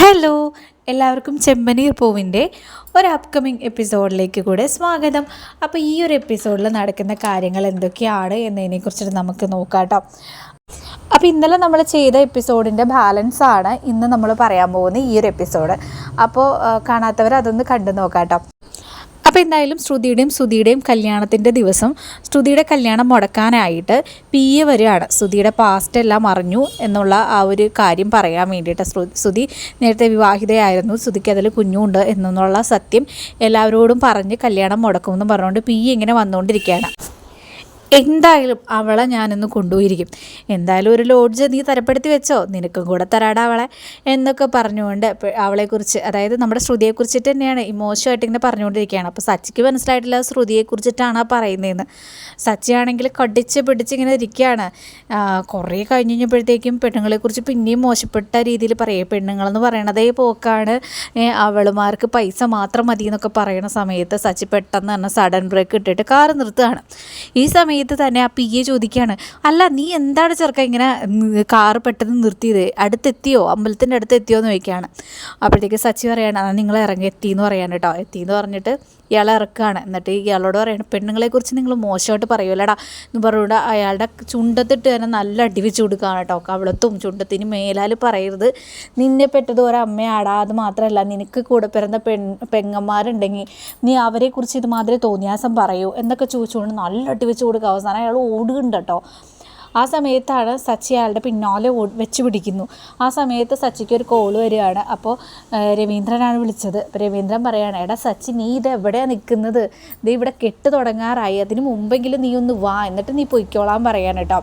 Hello എല്ലാവർക്കും ചെമ്പനീർ പൂവിന്റെ ഒരു അപ്കമിങ് എപ്പിസോഡിലേക്ക് കൂടെ സ്വാഗതം. അപ്പോൾ ഈ ഒരു എപ്പിസോഡിൽ നടക്കുന്ന കാര്യങ്ങൾ എന്തൊക്കെയാണ് എന്നതിനെക്കുറിച്ചിട്ട് നമുക്ക് നോക്കാം കേട്ടോ അപ്പോൾ ഇന്നലെ നമ്മൾ ചെയ്ത എപ്പിസോഡിന്റെ ബാലൻസ് ആണ് ഇന്ന് നമ്മൾ പറയാൻ പോകുന്ന ഈ ഒരു എപ്പിസോഡ് അപ്പോൾ കാണാത്തവർ അതൊന്ന് കണ്ടു നോക്കാം കേട്ടോ അപ്പോൾ എന്തായാലും ശ്രുതിയുടെയും ശ്രുതിയുടെയും കല്യാണത്തിന്റെ ദിവസം ശ്രുതിയുടെ കല്യാണം മുടക്കാനായിട്ട് പി എ വരികയാണ്. ശ്രുതിയുടെ പാസ്റ്റ് എല്ലാം അറിഞ്ഞു എന്നുള്ള ആ ഒരു കാര്യം പറയാൻ വേണ്ടിയിട്ട് ശ്രുതി നേരത്തെ വിവാഹിതയായിരുന്നു. ശ്രുതിക്ക് അതിൽ കുഞ്ഞുണ്ട് എന്നുള്ള സത്യം എല്ലാവരോടും പറഞ്ഞ് കല്യാണം മുടക്കുമെന്ന് പറഞ്ഞുകൊണ്ട് പി ഇങ്ങനെ വന്നുകൊണ്ടിരിക്കുകയാണ്. എന്തായാലും അവളെ ഞാനിന്ന് കൊണ്ടുപോയിരിക്കും. എന്തായാലും ഒരു ലോഡ്ജ് നീ തരപ്പെടുത്തി വെച്ചോ? നിനക്കും കൂടെ തരാടാ അവളെ. എന്നൊക്കെ പറഞ്ഞുകൊണ്ട് അവളെക്കുറിച്ച് അതായത് നമ്മുടെ ശ്രുതിയെക്കുറിച്ചിട്ട് തന്നെയാണ് ഇമോശമായിട്ട് മോശമായിട്ട് ഇങ്ങനെ പറഞ്ഞുകൊണ്ടിരിക്കുകയാണ്. അപ്പോൾ സച്ചിക്ക് മനസ്സിലായിട്ടില്ല ശ്രുതിയെക്കുറിച്ചിട്ടാണ് പറയുന്നതെന്ന്. സച്ചിയാണെങ്കിൽ കടിച്ച് പിടിച്ച് ഇങ്ങനെ ഇരിക്കുകയാണ്. കുറേ കഴിഞ്ഞ് കഴിഞ്ഞപ്പോഴത്തേക്കും പെണ്ണുങ്ങളെക്കുറിച്ച് പിന്നെയും മോശപ്പെട്ട രീതിയിൽ പറയുക പെണ്ണുങ്ങളെന്ന് പറയണതേ പോക്കാണ്. അവളുമാർക്ക് പൈസ മാത്രം മതി എന്നൊക്കെ പറയുന്ന സമയത്ത് സച്ചി പെട്ടെന്ന് തന്നെ സഡൻ ബ്രേക്ക് ഇട്ടിട്ട് കാർ നിർത്തുകയാണ്. ഈ സമയത്ത് സമയത്ത് തന്നെ ആ പി എ ചോദിക്കുകയാണ്. അല്ല നീ എന്താണ് ചെറുക്ക ഇങ്ങനെ കാറ് പെട്ടെന്ന് നിർത്തിയത്? അടുത്തെത്തിയോ? അമ്പലത്തിന്റെ അടുത്ത് എത്തിയോ എന്ന് ചോദിക്കുകയാണ്. അപ്പോഴത്തേക്ക് സച്ചി പറയാണ് നിങ്ങൾ ഇറങ്ങി എത്തി എന്ന് പറയാണ് കേട്ടോ എത്തി എന്ന് പറഞ്ഞിട്ട് ഇയാളെ ഇറക്കുകയാണ്. എന്നിട്ട് ഇയാളോട് പറയണം പെണ്ണുങ്ങളെക്കുറിച്ച് നിങ്ങൾ മോശമായിട്ട് പറയൂലടാ എന്ന് പറഞ്ഞുകൊണ്ട് അയാളുടെ ചുണ്ടത്തിട്ട് തന്നെ നല്ല അടി വെച്ച് കൊടുക്കുകയാണ് കേട്ടോ കവളത്തും ചുണ്ടത്തിന് മേലാൽ പറയരുത്. നിന്നെ പെട്ടത് ഒരമ്മയാടാ. അത് മാത്രമല്ല നിനക്ക് കൂടെ പിറന്ന പെൺ പെങ്ങന്മാരുണ്ടെങ്കിൽ നീ അവരെക്കുറിച്ച് ഇതുമാതിരി തോന്നിയാസം പറയൂ. എന്നൊക്കെ ചോദിച്ചുകൊണ്ട് നല്ല അടി വെച്ച് കൊടുക്കുക അവസാനം അയാൾ ഓടുകയുണ്ട് കേട്ടോ. ആ സമയത്താണ് സച്ചി അയാളുടെ പിന്നാലെ വെച്ച് പിടിക്കുന്നു. ആ സമയത്ത് സച്ചിക്ക് ഒരു കോൾ വരികയാണ്. അപ്പോൾ രവീന്ദ്രനാണ് വിളിച്ചത്. അപ്പോൾ രവീന്ദ്രൻ പറയുകയാണ് എടാ സച്ചി നീ ഇത് എവിടെയാണ് നിൽക്കുന്നത്? ഇത് ഇവിടെ കെട്ട് തുടങ്ങാറായി. അതിന് മുമ്പെങ്കിലും നീ ഒന്ന് വാ. എന്നിട്ട് നീ പൊയ്ക്കോളാൻ പറയാൻ കേട്ടോ.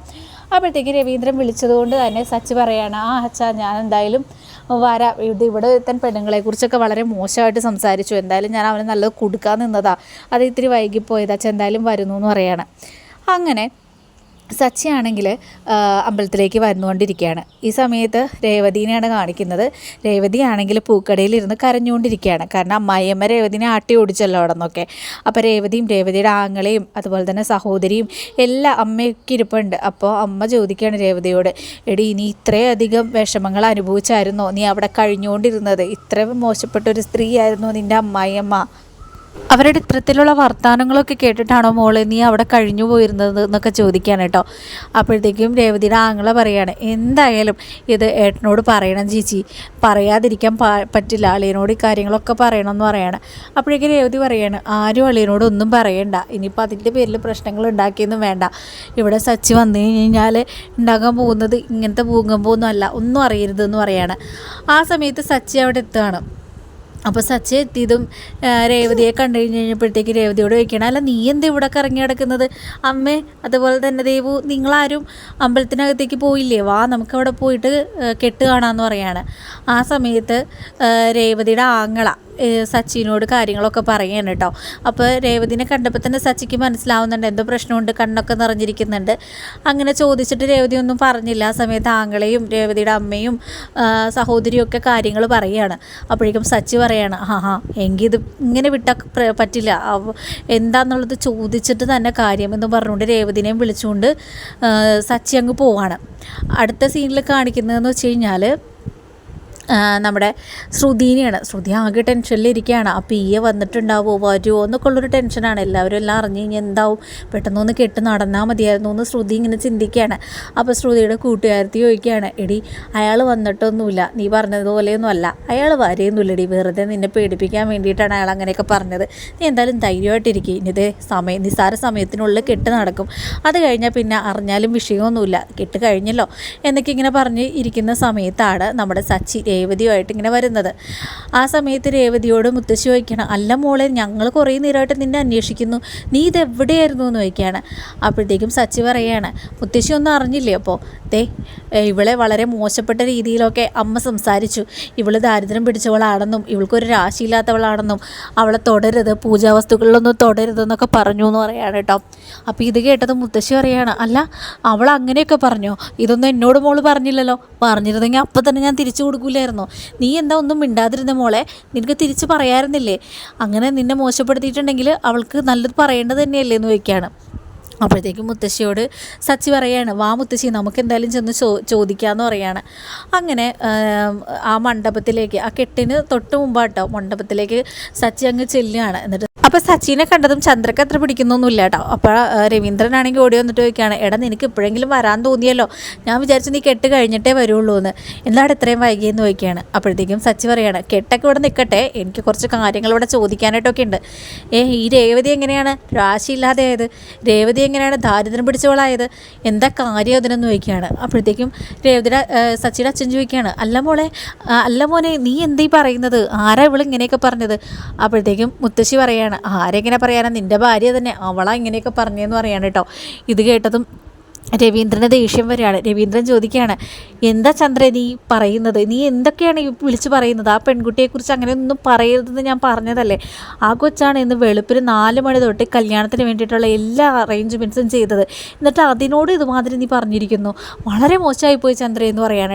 അപ്പോഴത്തേക്ക് രവീന്ദ്രൻ വിളിച്ചതുകൊണ്ട് തന്നെ സച്ചി പറയാണ് ആ അച്ഛാ ഞാൻ എന്തായാലും വരാം. ഇത് ഇവിടെ എത്താൻ പെണ്ണുങ്ങളെക്കുറിച്ചൊക്കെ വളരെ മോശമായിട്ട് സംസാരിച്ചു. എന്തായാലും ഞാൻ അവന് നല്ലത് കൊടുക്കാൻ നിന്നതാ. അത് ഇത്തിരി വൈകിപ്പോയത്. അച്ഛൻ എന്തായാലും വരുന്നു എന്ന് പറയാണ്. അങ്ങനെ സച്ചിയാണെങ്കിൽ അമ്പലത്തിലേക്ക് വന്നുകൊണ്ടിരിക്കുകയാണ്. ഈ സമയത്ത് രേവതിനെയാണ് കാണിക്കുന്നത്. രേവതി ആണെങ്കിൽ പൂക്കടയിൽ ഇരുന്ന് കരഞ്ഞുകൊണ്ടിരിക്കുകയാണ്. കാരണം അമ്മായിയമ്മ രേവതിനെ ആട്ടി ഓടിച്ചല്ലോ അവിടെ നിന്നൊക്കെ. അപ്പോൾ രേവതിയും രേവതിയുടെ ആങ്ങളെയും അതുപോലെ തന്നെ സഹോദരിയും എല്ലാം അമ്മയൊക്കെ ഇരിപ്പുണ്ട്. അപ്പോൾ അമ്മ ചോദിക്കുകയാണ് രേവതിയോട് എടി ഇനി ഇത്രയധികം വിഷമങ്ങൾ അനുഭവിച്ചായിരുന്നോ? നീ അവിടെ കഴിഞ്ഞുകൊണ്ടിരുന്നത്? ഇത്ര മോശപ്പെട്ട ഒരു സ്ത്രീ ആയിരുന്നോ നിന്റെ അമ്മായിയമ്മ. അവരുടെ ഇത്തരത്തിലുള്ള വർത്തമാനങ്ങളൊക്കെ കേട്ടിട്ടാണോ മോളെ നീ അവിടെ കഴിഞ്ഞു പോയിരുന്നത് എന്നൊക്കെ ചോദിക്കുകയാണ് കേട്ടോ. അപ്പോഴത്തേക്കും രേവതിയുടെ ആങ്ങളെ പറയുകയാണ് എന്തായാലും ഇത് ഏട്ടനോട് പറയണം ചേച്ചി. പറയാതിരിക്കാൻ പറ്റില്ല. അളിയനോട് ഈ കാര്യങ്ങളൊക്കെ പറയണം എന്ന് പറയാണ്. അപ്പോഴേക്കും രേവതി പറയാണ് ആരും അളിയനോട് ഒന്നും പറയണ്ട. ഇനിയിപ്പോൾ അതിന്റെ പേരിൽ പ്രശ്നങ്ങൾ ഉണ്ടാക്കിയൊന്നും വേണ്ട. ഇവിടെ സച്ചി വന്നു കഴിഞ്ഞാൽ ഉണ്ടാകാൻ പോകുന്നത് ഇങ്ങനത്തെ ഭൂകമ്പമൊന്നും അല്ല. ഒന്നും അറിയരുതെന്ന് പറയാണ്. ആ സമയത്ത് സച്ചി അവിടെ എത്തുകയാണ്. അപ്പോൾ സച്ച എത്തിയതും രേവതിയെ കണ്ടു കഴിഞ്ഞ് കഴിഞ്ഞപ്പോഴത്തേക്ക് രേവതിയോട് ചോദിക്കണം അല്ല നീ എന്താ ഇവിടെ കറങ്ങി കിടക്കുന്നത് അമ്മേ അതുപോലെ തന്നെ ദേവു നിങ്ങളാരും അമ്പലത്തിനകത്തേക്ക് പോയില്ലേ? വാ നമുക്കവിടെ പോയിട്ട് കെട്ട് കാണാമെന്ന് പറയാണ്. ആ സമയത്ത് രേവതിയുടെ ആങ്ങള സച്ചിനോട് കാര്യങ്ങളൊക്കെ പറയുകയാണ് കേട്ടോ. അപ്പോൾ രേവതിനെ കണ്ടപ്പോൾ തന്നെ സച്ചിക്ക് മനസ്സിലാവുന്നുണ്ട് എന്തോ പ്രശ്നമുണ്ട് കണ്ണൊക്കെ നിറഞ്ഞിരിക്കുന്നുണ്ട്. അങ്ങനെ ചോദിച്ചിട്ട് രേവതി ഒന്നും പറഞ്ഞില്ല. ആ സമയത്ത് ആങ്ങളെയും രേവതിയുടെ അമ്മയും സഹോദരിയും ഒക്കെ കാര്യങ്ങൾ പറയുകയാണ്. അപ്പോഴേക്കും സച്ചി പറയാണ് ആ ഹാ എങ്കിൽ ഇത് ഇങ്ങനെ വിട്ടാൽ പറ്റില്ല. എന്താന്നുള്ളത് ചോദിച്ചിട്ട് തന്നെ കാര്യം എന്ന് പറഞ്ഞുകൊണ്ട് രേവതിനെയും വിളിച്ചുകൊണ്ട് സച്ചി അങ്ങ് പോവാണ്. അടുത്ത സീനിൽ കാണിക്കുന്നതെന്ന് വെച്ച് കഴിഞ്ഞാൽ നമ്മുടെ ശ്രുതിനെയാണ്. ശ്രുതി ആകെ ടെൻഷനിലിരിക്കുകയാണ്. ആ പി എ വന്നിട്ടുണ്ടാവുമോ വരുമോ എന്നൊക്കെ ഉള്ളൊരു ടെൻഷനാണ്. എല്ലാവരും എല്ലാം അറിഞ്ഞു കഴിഞ്ഞാൽ എന്താവും? പെട്ടെന്നൊന്ന് കെട്ട് നടന്നാൽ മതിയായിരുന്നു എന്ന് ശ്രുതി ഇങ്ങനെ ചിന്തിക്കുകയാണ്. അപ്പോൾ ശ്രുതിയുടെ കൂട്ടുകാരത്തി ചോദിക്കുകയാണ് എടി അയാൾ വന്നിട്ടൊന്നുമില്ല. നീ പറഞ്ഞതുപോലെയൊന്നും അല്ല അയാൾ വരെയൊന്നുമില്ലടി. വെറുതെ നിന്നെ പേടിപ്പിക്കാൻ വേണ്ടിയിട്ടാണ് അയാൾ അങ്ങനെയൊക്കെ പറഞ്ഞത്. നീ എന്തായാലും ധൈര്യമായിട്ടിരിക്കും. ഇനിത് സമയം നിസ്സാര സമയത്തിനുള്ളിൽ കെട്ട് നടക്കും. അത് കഴിഞ്ഞാൽ പിന്നെ അറിഞ്ഞാലും വിഷയമൊന്നുമില്ല. കെട്ട് കഴിഞ്ഞല്ലോ എന്നൊക്കെ ഇങ്ങനെ പറഞ്ഞ് ഇരിക്കുന്ന സമയത്താണ് നമ്മുടെ സച്ചി രേവതിയുമായിട്ട് ഇങ്ങനെ വരുന്നത്. ആ സമയത്ത് രേവതിയോട് മുത്തശ്ശി ചോദിക്കണം അല്ല മോളെ ഞങ്ങൾ കുറേ നേരമായിട്ട് നിന്നെ അന്വേഷിക്കുന്നു. നീ ഇതെവിടെയായിരുന്നു എന്ന് ചോദിക്കുകയാണ്. അപ്പോഴത്തേക്കും സച്ചി പറയുകയാണ് മുത്തശ്ശി ഒന്നും അറിഞ്ഞില്ലേ അപ്പോൾ ദേ ഇവളെ വളരെ മോശപ്പെട്ട രീതിയിലൊക്കെ അമ്മ സംസാരിച്ചു. ഇവൾ ദാരിദ്ര്യം പിടിച്ചവളാണെന്നും ഇവൾക്കൊരു രാശിയില്ലാത്തവളാണെന്നും അവളെ തുടരുത് പൂജാവസ്തുക്കളിലൊന്നും തുടരുതെന്നൊക്കെ പറഞ്ഞു എന്ന് പറയാണ് കേട്ടോ. അപ്പോൾ ഇത് കേട്ടത് മുത്തശ്ശി പറയാണ് അല്ല അവൾ അങ്ങനെയൊക്കെ പറഞ്ഞോ? ഇതൊന്നും എന്നോട് മോൾ പറഞ്ഞില്ലല്ലോ. പറഞ്ഞിരുന്നെങ്കിൽ അപ്പം തന്നെ ഞാൻ തിരിച്ചു കൊടുക്കൂലായിരുന്നു. നീ എന്താ ഒന്നും മിണ്ടാതിരുന്ന മോളെ? നിനക്ക് തിരിച്ച് പറയാറുന്നില്ലേ? അങ്ങനെ നിന്നെ മോശപ്പെടുത്തിയിട്ടുണ്ടെങ്കിൽ അവൾക്ക് നല്ലത് പറയേണ്ടത് തന്നെയല്ലേ എന്ന് ചോദിക്കുകയാണ് അപ്പോഴത്തേക്കും മുത്തശ്ശിയോട് സച്ചി പറയാണ് വാ മുത്തശ്ശി നമുക്ക് എന്തായാലും ചെന്ന് ചോ ചോദിക്കാമെന്ന് പറയാണ്. അങ്ങനെ ആ മണ്ഡപത്തിലേക്ക് ആ കെട്ടിന് തൊട്ട് മുമ്പാട്ടോ മണ്ഡപത്തിലേക്ക് സച്ചി അങ്ങ് ചെല്ലുകയാണ്. എന്നിട്ട് അപ്പോൾ സച്ചിനെ കണ്ടതും ചന്ദ്രക്ക് അത്ര പിടിക്കുന്നൊന്നുമില്ല കേട്ടോ. അപ്പോൾ രവീന്ദ്രനാണെങ്കിൽ ഓടി വന്നിട്ട് ചോദിക്കുകയാണ് എടാ നിനക്ക് ഇപ്പോഴെങ്കിലും വരാൻ തോന്നിയല്ലോ? ഞാൻ വിചാരിച്ചു നീ കെട്ട് കഴിഞ്ഞിട്ടേ വരുള്ളൂ എന്ന് എന്താണ് ഇത്രയും വൈകിയെന്ന് ചോദിക്കുകയാണ്. അപ്പോഴത്തേക്കും സച്ചി പറയാണ് കെട്ടൊക്കെ ഇവിടെ നിൽക്കട്ടെ എനിക്ക് കുറച്ച് കാര്യങ്ങൾ ഇവിടെ ചോദിക്കാനായിട്ടൊക്കെ ഉണ്ട്. ഏ ഈ രേവതി എങ്ങനെയാണ്? രാശിയില്ലാതെ ആയത്. രേവതി എങ്ങനെയാണ് ദാരിദ്ര്യം പിടിച്ചവളായത്? എന്താ കാര്യം അതിനെന്ന് ചോദിക്കുകയാണ്. അപ്പോഴത്തേക്കും രേവതിയുടെ സച്ചിയുടെ അച്ഛൻ ചോദിക്കുകയാണ് അല്ല മോളെ അല്ല മോനെ നീ എന്തീ പറയുന്നത്? ആരാ ഇവൾ ഇങ്ങനെയൊക്കെ പറഞ്ഞത്? അപ്പോഴത്തേക്കും മുത്തശ്ശി പറയാണ് ആരെങ്ങനെ പറയാനാ? നിന്റെ ഭാര്യ തന്നെ അവളാ ഇങ്ങനെയൊക്കെ പറഞ്ഞതെന്ന് പറയാണ് കേട്ടോ. ഇത് കേട്ടതും രവീന്ദ്രന് ദേഷ്യം വരികയാണ്. രവീന്ദ്രൻ ചോദിക്കുകയാണ് എന്താ ചന്ദ്ര നീ പറയുന്നത്? നീ എന്തൊക്കെയാണ് ഈ വിളിച്ച് പറയുന്നത്? ആ പെൺകുട്ടിയെക്കുറിച്ച് അങ്ങനെയൊന്നും പറയരുതെന്ന് ഞാൻ പറഞ്ഞതല്ലേ? ആ കൊച്ചാണ് ഇന്ന് വെളുപ്പിന് നാല് മണി തൊട്ട് കല്യാണത്തിന് വേണ്ടിയിട്ടുള്ള എല്ലാ അറേഞ്ച്മെന്റ്സും ചെയ്തത്. എന്നിട്ട് അതിനോട് ഇതുമാതിരി നീ പറഞ്ഞിരിക്കുന്നു. വളരെ മോശമായി പോയി ചന്ദ്ര എന്ന് പറയാണ്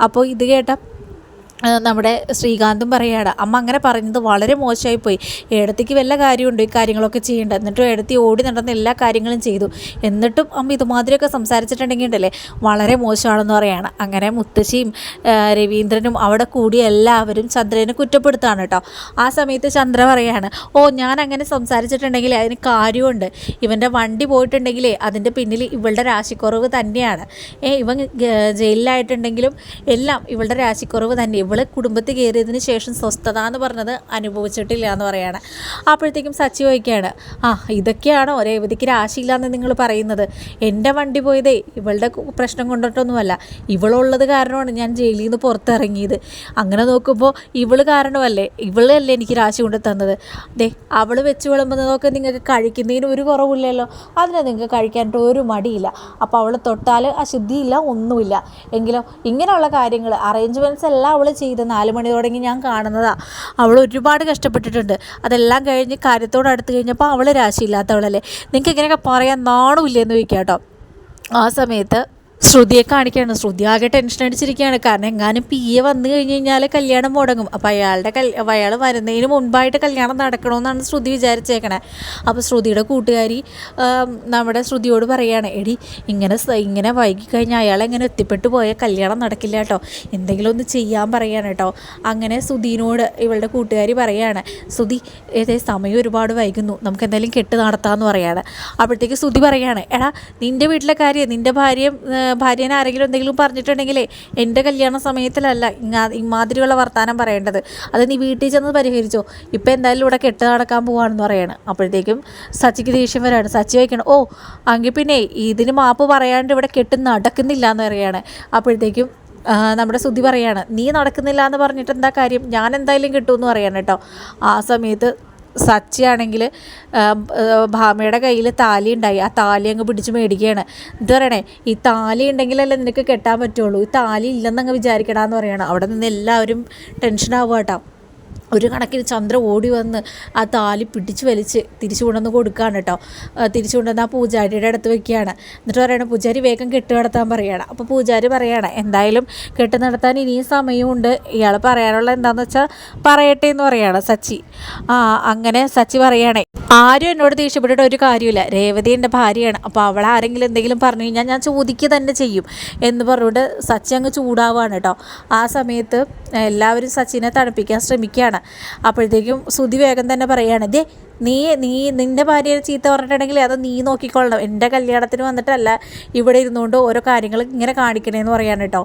അപ്പോൾ ഇത് കേട്ട നമ്മുടെ ശ്രീകാന്തും പറയുകയാണ് അമ്മ അങ്ങനെ പറഞ്ഞത് വളരെ മോശമായി പോയി. ഏടത്തിക്ക് വല്ല കാര്യമുണ്ടോ ഈ കാര്യങ്ങളൊക്കെ ചെയ്യേണ്ട എന്നിട്ടും ഏടത്തി ഓടി നടന്ന എല്ലാ കാര്യങ്ങളും ചെയ്തു. എന്നിട്ടും അമ്മ ഇതുമാതിരിയൊക്കെ സംസാരിച്ചിട്ടുണ്ടെങ്കിൽ ഉണ്ടല്ലേ? വളരെ മോശമാണെന്ന് പറയുകയാണ് അങ്ങനെ മുത്തശ്ശിയും രവീന്ദ്രനും അവിടെ കൂടി എല്ലാവരും ചന്ദ്രനെ കുറ്റപ്പെടുത്താണ് കേട്ടോ. ആ സമയത്ത് ചന്ദ്ര പറയാണ് ഓ ഞാൻ അങ്ങനെ സംസാരിച്ചിട്ടുണ്ടെങ്കിൽ അതിന് കാര്യമുണ്ട്. ഇവന്റെ വണ്ടി പോയിട്ടുണ്ടെങ്കിലേ അതിന്റെ പിന്നിൽ ഇവളുടെ രാശിക്കുറവ് തന്നെയാണ്. ഏ ഇവൻ ജയിലിലായിട്ടുണ്ടെങ്കിലും എല്ലാം ഇവളുടെ രാശിക്കുറവ് തന്നെ. ഇവൾ കുടുംബത്തിൽ കയറിയതിന് ശേഷം സ്വസ്ഥത എന്ന് പറഞ്ഞത് അനുഭവിച്ചിട്ടില്ല എന്ന് പറയാണ്. അപ്പോഴത്തേക്കും സച്ചി ചോദിക്കുകയാണ് ആ ഇതൊക്കെയാണോ? രേവതിക്ക് രാശിയില്ലാന്ന് നിങ്ങൾ പറയുന്നത്. എന്റെ വണ്ടി പോയതേ ഇവളുടെ പ്രശ്നം കൊണ്ടിട്ടൊന്നുമല്ല. ഇവളുള്ളത് കാരണമാണ് ഞാൻ ജയിലിൽ നിന്ന് പുറത്തിറങ്ങിയത്. അങ്ങനെ നോക്കുമ്പോൾ ഇവൾ കാരണമല്ലേ? ഇവളല്ലേ എനിക്ക് രാശി കൊണ്ട് തന്നത്. ദേ അവൾ വെച്ച് വിളമ്പുന്നതൊക്കെ നിങ്ങൾക്ക് കഴിക്കുന്നതിന് ഒരു കുറവില്ലല്ലോ. അതിനെ നിങ്ങൾക്ക് കഴിക്കാനായിട്ട് ഒരു മടിയില്ല. അപ്പോൾ അവൾ തൊട്ടാൽ അശുദ്ധിയില്ല ഒന്നുമില്ല. എങ്കിലും ഇങ്ങനെയുള്ള കാര്യങ്ങൾ അറേഞ്ച്മെന്റ്സ് എല്ലാം അവൾ ചെയ്ത് നാല് മണി തുടങ്ങി ഞാൻ കാണുന്നതാണ് അവൾ ഒരുപാട് കഷ്ടപ്പെട്ടിട്ടുണ്ട്. അതെല്ലാം കഴിഞ്ഞ് കാര്യത്തോട് അടുത്ത് കഴിഞ്ഞപ്പോൾ അവൾ രാശിയില്ലാത്തവളല്ലേ? നിങ്ങൾക്ക് ഇങ്ങനെയൊക്കെ പറയാൻ നാണമില്ലെന്ന് ചോദിക്കാം കേട്ടോ. ആ സമയത്ത് ശ്രുതിയെ കാണിക്കുകയാണ് ശ്രുതി ആകെ ടെൻഷൻ അടിച്ചിരിക്കുകയാണ്. കാരണം എങ്ങാനും പി എ വന്നു കഴിഞ്ഞ് കഴിഞ്ഞാൽ കല്യാണം മുടങ്ങും. അപ്പം അയാളുടെ കൽ അയാൾ വരുന്നതിന് മുൻപായിട്ട് കല്യാണം നടക്കണമെന്നാണ് ശ്രുതി വിചാരിച്ചേക്കണേ. അപ്പോൾ ശ്രുതിയുടെ കൂട്ടുകാരി നമ്മുടെ ശ്രുതിയോട് പറയുകയാണ് എടി ഇങ്ങനെ ഇങ്ങനെ വൈകി കഴിഞ്ഞാൽ അയാൾ എങ്ങനെ എത്തിപ്പെട്ട് പോയാൽ കല്യാണം നടക്കില്ല കേട്ടോ എന്തെങ്കിലും ഒന്ന് ചെയ്യാൻ പറയാണ് കേട്ടോ അങ്ങനെ ശ്രുതിനോട് ഇവളുടെ കൂട്ടുകാരി പറയുകയാണ് ശ്രുതി ഏതേ സമയം ഒരുപാട് വൈകുന്നു. നമുക്ക് എന്തെങ്കിലും കെട്ട് നടത്താമെന്ന് പറയാണ്. അപ്പോഴത്തേക്ക് ശ്രുതി പറയുകയാണ് എടാ നിന്റെ വീട്ടിലെ കാര്യം നിന്റെ ഭാര്യയും ഭാര്യനെ ആരെങ്കിലും എന്തെങ്കിലും പറഞ്ഞിട്ടുണ്ടെങ്കിലേ എന്റെ കല്യാണ സമയത്തിലല്ല ഇങ്ങാ ഇമാതിരിയുള്ള വർത്തമാനം പറയേണ്ടത്. അത് നീ വീട്ടിൽ ചെന്ന് പരിഹരിച്ചോ. ഇപ്പോൾ എന്തായാലും ഇവിടെ കെട്ട് നടക്കാൻ പോവാണെന്ന് പറയാണ്. അപ്പോഴത്തേക്കും സച്ചിക്ക് ദേഷ്യം വരാണ്. സച്ചി വയ്ക്കണം ഓ എങ്കിൽ പിന്നെ ഇതിന് മാപ്പ് പറയാണ്ട് ഇവിടെ കെട്ട് നടക്കുന്നില്ല എന്ന് പറയാണ്. അപ്പോഴത്തേക്കും നമ്മുടെ ശ്രുതി പറയാണ് നീ നടക്കുന്നില്ല എന്ന് പറഞ്ഞിട്ട് എന്താ കാര്യം? ഞാൻ എന്തായാലും കിട്ടുമെന്ന് പറയാണ് കേട്ടോ. ആ സമയത്ത് സച്ചിയാണെങ്കിൽ ഭാമയുടെ കയ്യിൽ താലി ഉണ്ടായി. ആ താലി അങ്ങ് പിടിച്ച് മേടിക്കുകയാണ്. ഇത് പറയണേ ഈ താലി ഉണ്ടെങ്കിലല്ലേ നിനക്ക് കെട്ടാൻ പറ്റുള്ളൂ. ഈ താലി ഇല്ലെന്നങ്ങ് വിചാരിക്കടാന്ന് പറയണം. അവിടെ നിന്ന് എല്ലാവരും ടെൻഷനാവുക കേട്ടോ. ഒരു കണക്കിന് ചന്ദ്ര ഓടി വന്ന് ആ താലി പിടിച്ച് വലിച്ച് തിരിച്ചു കൊണ്ടുവന്ന് കൊടുക്കുകയാണ് കേട്ടോ. തിരിച്ചു കൊണ്ടുവന്ന് ആ പൂജാരിയുടെ അടുത്ത് വെക്കുകയാണ്. എന്നിട്ട് പറയണം പൂജാരി വേഗം കെട്ട് നടത്താൻ പറയുകയാണ് അപ്പോൾ പൂജാരി പറയുകയാണ് എന്തായാലും കെട്ട് നടത്താൻ ഇനിയും സമയമുണ്ട്. ഇയാൾ പറയാനുള്ള എന്താണെന്ന് വെച്ചാൽ പറയട്ടെ എന്ന് പറയുകയാണ് സച്ചി. ആ അങ്ങനെ സച്ചി പറയുകയാണേ ആരും എന്നോട് ദേഷ്യപ്പെട്ടിട്ട് ഒരു കാര്യമില്ല. രേവതി എന്റെ ഭാര്യയാണ്. അപ്പോൾ അവൾ ആരെങ്കിലും എന്തെങ്കിലും പറഞ്ഞു കഴിഞ്ഞാൽ ഞാൻ ചോദിക്കുക തന്നെ ചെയ്യും. എന്ന് പറഞ്ഞുകൊണ്ട് സച്ചി അങ്ങ് ചൂടാവുകയാണ് കേട്ടോ. ആ സമയത്ത് എല്ലാവരും സച്ചിനെ തണുപ്പിക്കാൻ ശ്രമിക്കുകയാണ്. അപ്പോഴത്തേക്കും സുതി വേഗം തന്നെ പറയുകയാണ് ഇതേ നീ നീ നിന്റെ ഭാര്യ ചീത്ത പറഞ്ഞിട്ടുണ്ടെങ്കിൽ അത് നീ നോക്കിക്കൊള്ളണം. എന്റെ കല്യാണത്തിന് വന്നിട്ടല്ല ഇവിടെ ഇരുന്നുകൊണ്ട് ഓരോ കാര്യങ്ങൾ ഇങ്ങനെ കാണിക്കണേന്ന് പറയാൻ കേട്ടോ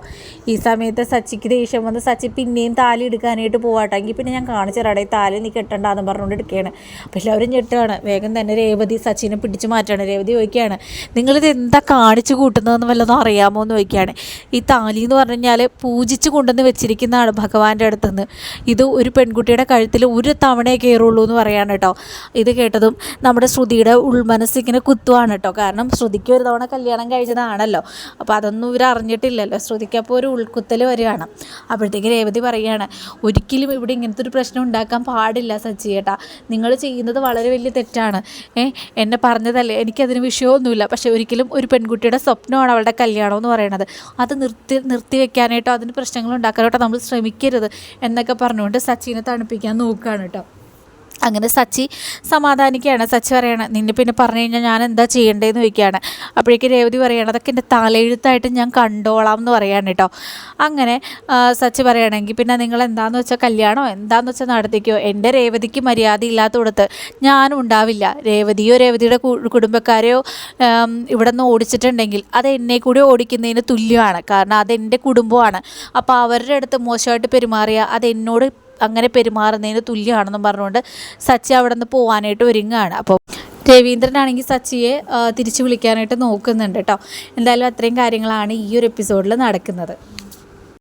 ഈ സമയത്ത് സച്ചിക്ക് ദേഷ്യം വന്ന് സച്ചി പിന്നെയും താലി എടുക്കാനായിട്ട് പോവാട്ടോ. എങ്കിൽ പിന്നെ ഞാൻ കാണിച്ചു തരാടെ ഈ താലി നീ കെട്ടണ്ടെന്ന് പറഞ്ഞുകൊണ്ട് എടുക്കുകയാണ് അപ്പോൾ എല്ലാവരും ഞെട്ടുകയാണ് വേഗം തന്നെ രേവതി സച്ചിനെ പിടിച്ചു മാറ്റുകയാണ് രേവതി ചോദിക്കുകയാണ് നിങ്ങളിത് എന്താ കാണിച്ചു കൂട്ടുന്നതെന്ന് വല്ലതും അറിയാമോ? എന്ന് ചോദിക്കുകയാണ്. ഈ താലി എന്ന് പറഞ്ഞു കഴിഞ്ഞാൽ പൂജിച്ച് കൊണ്ടുവന്ന് വെച്ചിരിക്കുന്നതാണ് ഭഗവാന്റെ അടുത്തുനിന്ന് ഇത് ഒരു പെൺകുട്ടിയുടെ കഴുത്തിൽ ഒരു തവണയെ കയറുള്ളൂ എന്ന് പറയാണ് കേട്ടോ ഇത് കേട്ടതും നമ്മുടെ ശ്രുതിയുടെ ഉൾമനസ്സിങ്ങനെ കുത്തുവാണ് കേട്ടോ. കാരണം ശ്രുതിക്ക് ഒരു തവണ കല്യാണം കഴിച്ചതാണല്ലോ. അപ്പോൾ അതൊന്നും ഇവർ അറിഞ്ഞിട്ടില്ലല്ലോ. ശ്രുതിക്ക് അപ്പോൾ ഒരു ഉൾക്കുത്തൽ വരികയാണ്. അപ്പോഴത്തേക്ക് രേവതി പറയുകയാണ് ഒരിക്കലും ഇവിടെ ഇങ്ങനത്തെ ഒരു പ്രശ്നം ഉണ്ടാക്കാൻ പാടില്ല സച്ചി ചേട്ടാ നിങ്ങൾ ചെയ്യുന്നത് വളരെ വലിയ തെറ്റാണ്. ഏ എന്നെ പറഞ്ഞതല്ലേ? എനിക്കതിന് വിഷയമൊന്നുമില്ല. പക്ഷേ ഒരിക്കലും ഒരു പെൺകുട്ടിയുടെ സ്വപ്നമാണ് അവളുടെ കല്യാണം എന്ന് പറയുന്നത് അത് നിർത്തി നിർത്തി വെക്കാനായിട്ടോ അതിന് പ്രശ്നങ്ങൾ ഉണ്ടാക്കാനായിട്ടോ നമ്മൾ ശ്രമിക്കരുത് എന്നൊക്കെ പറഞ്ഞുകൊണ്ട് സച്ചിനെ തണുപ്പിക്കാൻ നോക്കുകയാണ് കേട്ടോ. അങ്ങനെ സച്ചി സമാധാനിക്കുകയാണ്. സച്ചി പറയാണ് നിന്നെ പിന്നെ പറഞ്ഞു കഴിഞ്ഞാൽ ഞാൻ എന്താ ചെയ്യേണ്ടതെന്ന് ചോദിക്കുകയാണ്. അപ്പോഴേക്കും രേവതി പറയുകയാണ് അതൊക്കെ എന്റെ തലയെഴുത്തായിട്ട് ഞാൻ കണ്ടോളാം എന്ന് പറയാണ് കേട്ടോ. അങ്ങനെ സച്ചി പറയുകയാണെങ്കിൽ പിന്നെ നിങ്ങൾ എന്താണെന്ന് വെച്ചാൽ കല്യാണോ? എന്താണെന്ന് വെച്ചാൽ നടത്തിക്കോ? എന്റെ രേവതിക്ക് മര്യാദ ഇല്ലാത്ത കൊടുത്ത് ഞാനും ഉണ്ടാവില്ല. രേവതിയോ രേവതിയുടെ കുടുംബക്കാരെയോ ഇവിടെ നിന്ന് ഓടിച്ചിട്ടുണ്ടെങ്കിൽ അത് എന്നെ കൂടി ഓടിക്കുന്നതിന് തുല്യമാണ്. കാരണം അതെന്റെ കുടുംബമാണ്. അപ്പോൾ അവരുടെ അടുത്ത് മോശമായിട്ട് പെരുമാറിയ അത് എന്നോട് അങ്ങനെ പെരുമാറുന്നതിന് തുല്യമാണെന്നും പറഞ്ഞുകൊണ്ട് സച്ചി അവിടെ നിന്ന് പോകാനായിട്ട് ഒരുങ്ങുകയാണ്. അപ്പോൾ രവീന്ദ്രനാണെങ്കിൽ സച്ചിയെ തിരിച്ചു വിളിക്കാനായിട്ട് നോക്കുന്നുണ്ട് കേട്ടോ. എന്തായാലും അത്രയും കാര്യങ്ങളാണ് ഈ ഒരു എപ്പിസോഡിൽ നടക്കുന്നത്.